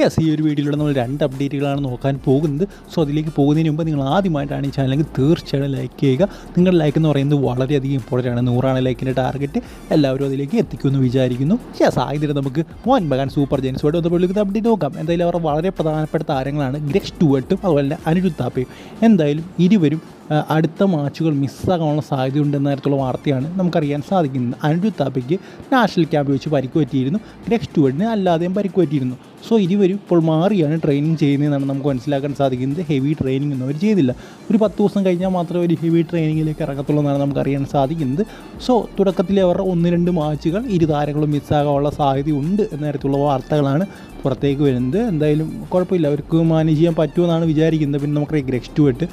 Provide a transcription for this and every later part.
Yes ഈ ഒരു വീഡിയോയിലൂടെ നമ്മൾ രണ്ട് അപ്ഡേറ്റുകളാണ് നോക്കാൻ പോകുന്നത്. സോ അതിലേക്ക് പോകുന്നതിന് മുമ്പ് നിങ്ങൾ ആദ്യമായിട്ടാണ് ഈ ചാനലെങ്കിൽ തീർച്ചയായും ലൈക്ക് ചെയ്യുക. നിങ്ങളുടെ ലൈക്ക് എന്ന് പറയുന്നത് വളരെയധികം ഇമ്പോർട്ടന്റ് ആണ്. നൂറാണ് ലൈക്കിന്റെ ടാർഗറ്റ് എല്ലാവരും അതിലേക്ക് എത്തിക്കുമെന്ന് വിചാരിക്കുന്നു. യെസ് ആയതിന് നമുക്ക് മോഹൻ ബഗാൻ സൂപ്പർ ജെൻസോടെ ഒന്ന് പുള്ളിക്ക് അപ്ഡേറ്റ് നോക്കാം. എന്തായാലും അവർ വളരെ പ്രധാനപ്പെട്ട താരങ്ങളാണ് ഗ്രക്സ് ടുവട്ടും അതുപോലെ തന്നെ അനിരുദ്ധാപ്പയും എന്തായാലും ഇരുവരും അടുത്ത മാച്ചുകൾ മിസ്സാകാനുള്ള സാധ്യതയുണ്ടെന്ന തരത്തിലുള്ള വാർത്തയാണ് നമുക്കറിയാൻ സാധിക്കുന്നത്. അനിരുദ്ധ് താപ്പയ്ക്ക് നാഷണൽ ക്യാമ്പ് വെച്ച് പരിക്ക് പറ്റിയിരുന്നു ഗ്രക്സ് ടുവട്ടിന് അല്ലാതെയും പരിക്ക് പറ്റിയിരുന്നു സോ ഇരുവരും ഇപ്പോൾ മാറിയാണ് ട്രെയിനിങ് ചെയ്യുന്നതെന്നാണ് നമുക്ക് മനസ്സിലാക്കാൻ സാധിക്കുന്നത്. ഹെവി ട്രെയിനിങ് ഒന്നും അവർ ചെയ്തില്ല. ഒരു പത്ത് ദിവസം കഴിഞ്ഞാൽ മാത്രമേ ഒരു ഹെവി ട്രെയിനിങ്ങിലേക്ക് ഇറങ്ങത്തുള്ളൂ എന്നാണ് നമുക്ക് അറിയാൻ സാധിക്കുന്നത്. സോ തുടക്കത്തിൽ അവരുടെ ഒന്ന് രണ്ട് മാച്ചുകൾ ഇരു താരങ്ങളും മിസ്സാകാനുള്ള സാധ്യതയുണ്ട് എന്ന തരത്തിലുള്ള വാർത്തകളാണ് പുറത്തേക്ക് വരുന്നത്. എന്തായാലും കുഴപ്പമില്ല. അവർക്ക് മാനേജ് ചെയ്യാൻ പറ്റുമെന്നാണ് വിചാരിക്കുന്നത്. പിന്നെ നമുക്കറിയാം ഗ്രക്സ് ടുവട്ട്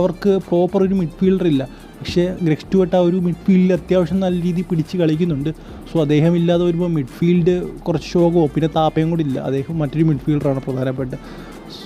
അവർക്ക് പ്രോപ്പർ ഒരു മിഡ്ഫീൽഡർ ഇല്ല. പക്ഷേ ഗ്രക്സ് ടുവട്ട് ആ ഒരു മിഡ്ഫീൽഡിൽ അത്യാവശ്യം നല്ല രീതിയിൽ പിടിച്ച് കളിക്കുന്നുണ്ട്. സോ അദ്ദേഹം ഇല്ലാതെ വരുമ്പോൾ മിഡ്ഫീൽഡ് കുറച്ച് ശോകമോ പിന്നെ താപ്പയും കൂടി ഇല്ല. അദ്ദേഹം മറ്റൊരു മിഡ്ഫീൽഡറാണ് പ്രധാനപ്പെട്ട.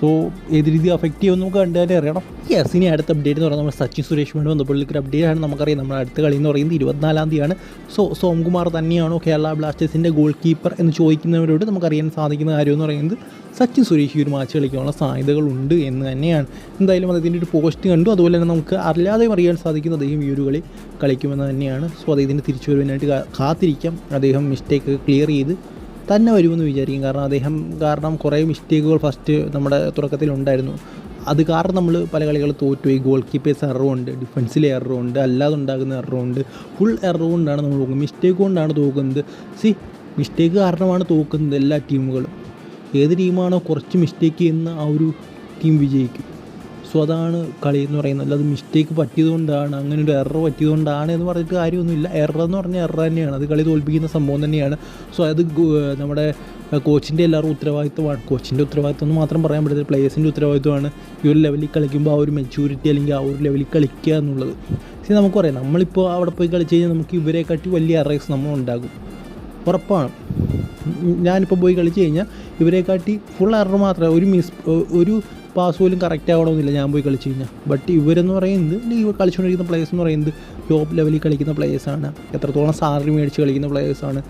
സോ ഏത് രീതി അഫക്റ്റ് ചെയ്യുമെന്ന് നമുക്ക് കണ്ടാലേ അറിയണം. യെസ് ഇനി അടുത്ത അപ്ഡേറ്റ് എന്ന് പറയുന്നത് നമ്മൾ സച്ചിൻ സുരേഷുമായിട്ട് ബന്ധപ്പെട്ടുള്ള അപ്ഡേറ്റ് ആണ്. നമുക്കറിയാം നമ്മുടെ അടുത്ത കളി എന്ന് പറയുന്നത് ഇരുപത്തിനാലാം തീയതിയാണ്. സോ സോംകുമാർ തന്നെയാണോ കേരള ബ്ലാസ്റ്റേഴ്സിന്റെ ഗോൾ കീപ്പർ എന്ന് ചോദിക്കുന്നവരോട് നമുക്കറിയാൻ സാധിക്കുന്ന കാര്യം എന്ന് പറയുന്നത് സച്ചിൻ സുരേഷ് ഈ ഒരു മാച്ച് കളിക്കാനുള്ള സാധ്യതകളുണ്ട് എന്ന് തന്നെയാണ്. എന്തായാലും അദ്ദേഹത്തിന്റെ ഒരു പോസ്റ്റ് കണ്ടു. അതുപോലെ തന്നെ നമുക്ക് അറിയാതെയും അറിയാൻ സാധിക്കുന്ന അദ്ദേഹം ഈ ഒരു കളി കളിക്കുമെന്ന് തന്നെയാണ്. സോ അദ്ദേഹത്തിന്റെ തിരിച്ചു വരുവാനായിട്ട് കാ- കാത്തിരിക്കാം. അദ്ദേഹം മിസ്റ്റേക്ക് ക്ലിയർ ചെയ്ത് തന്നെ വരുമെന്ന് വിചാരിക്കും. കാരണം അദ്ദേഹം കാരണം കുറേ മിസ്റ്റേക്കുകൾ ഫസ്റ്റ് നമ്മുടെ തുടക്കത്തിലുണ്ടായിരുന്നു അത് കാരണം നമ്മൾ പല കളികൾ തോറ്റുപോയി ഗോൾ കീപ്പേഴ്സ് എററുണ്ട് ഡിഫൻസിലെ എററുണ്ട് അല്ലാതെ ഉണ്ടാകുന്ന എററുണ്ട് ഫുൾ എറർ കൊണ്ടാണ് നമ്മൾ തോക്കുന്നത്. മിസ്റ്റേക്ക് കൊണ്ടാണ് തോക്കുന്നത്. സി മിസ്റ്റേക്ക് കാരണമാണ് തോക്കുന്നത് എല്ലാ ടീമുകളും ഏത് ടീമാണോ കുറച്ച് മിസ്റ്റേക്ക് ചെയ്യുന്ന ആ ഒരു ടീം വിജയിക്കും. സോ അതാണ് കളി എന്ന് പറയുന്നത്. അല്ലാതെ മിസ്റ്റേക്ക് പറ്റിയതുകൊണ്ടാണ് അങ്ങനെ ഒരു എറർ പറ്റിയതുകൊണ്ടാണ് എന്ന് പറഞ്ഞിട്ട് കാര്യമൊന്നുമില്ല. എറർ എന്ന് പറഞ്ഞാൽ എറർ തന്നെയാണ്. അത് കളി തോൽപ്പിക്കുന്ന സംഭവം തന്നെയാണ്. സോ അത് നമ്മുടെ കോച്ചിന്റെ എല്ലാവരും ഉത്തരവാദിത്വമാണ്. കോച്ചിന്റെ ഉത്തരവാദിത്വം എന്ന് മാത്രം പറയാൻ പറ്റത്തില്ല. പ്ലേയേഴ്സിന്റെ ഉത്തരവാദിത്വമാണ് ഈ ഒരു ലെവലിൽ കളിക്കുമ്പോൾ ആ ഒരു മെച്യൂരിറ്റി അല്ലെങ്കിൽ ആ ഒരു ലെവലിൽ കളിക്കുക എന്നുള്ളത്. പക്ഷേ നമുക്കറിയാം നമ്മളിപ്പോൾ അവിടെ പോയി കളിച്ച് കഴിഞ്ഞാൽ നമുക്ക് ഇവരെക്കാട്ടി വലിയ എറേഴ്സ് നമ്മൾ ഉണ്ടാകും. ഉറപ്പാണ്. ഞാനിപ്പോൾ പോയി കളിച്ച് കഴിഞ്ഞാൽ ഇവരെക്കാട്ടി ഫുൾ എറർ മാത്രമേ ഒരു മിസ് ഒരു പാസ് പോലും കറക്റ്റ് ആവണമെന്നില്ല. ഞാൻ പോയി കളിച്ച് കഴിഞ്ഞാൽ ബട്ട് ഇവരെന്ന് പറയുന്നത് ഈ കളിച്ചുകൊണ്ടിരിക്കുന്ന പ്ലേയേഴ്സ് എന്ന് പറയുന്നത് ടോപ്പ് ലെവലിൽ കളിക്കുന്ന പ്ലേയേഴ്സാണ് എത്രത്തോളം സാലറി മേടിച്ച് കളിക്കുന്ന പ്ലേയേഴ്സാണ്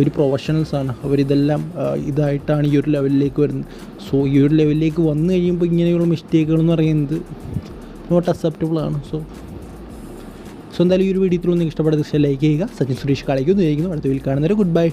ഒരു പ്രൊഫഷണൽസാണ് അവരിതെല്ലാം ഇതായിട്ടാണ് ഈ ഒരു ലെവലിലേക്ക് വരുന്നത്. സോ ഈ ഒരു ലെവലിലേക്ക് വന്നു കഴിയുമ്പോൾ ഇങ്ങനെയുള്ള മിസ്റ്റേക്കുകൾ എന്ന് പറയുന്നത് നോട്ട് അക്സെപ്റ്റബിൾ ആണ്. സോ സോ ഈ ഒരു വീഡിയോ ഇത്രയും നിങ്ങൾക്ക് ഇഷ്ടപ്പെട്ട ലൈക്ക് ചെയ്യുക. സച്ചിൻ സുരേഷ് കളിക്കുന്നു അടുത്ത വീട്ടിൽ കാണുന്നവരെ ഗുഡ് ബൈ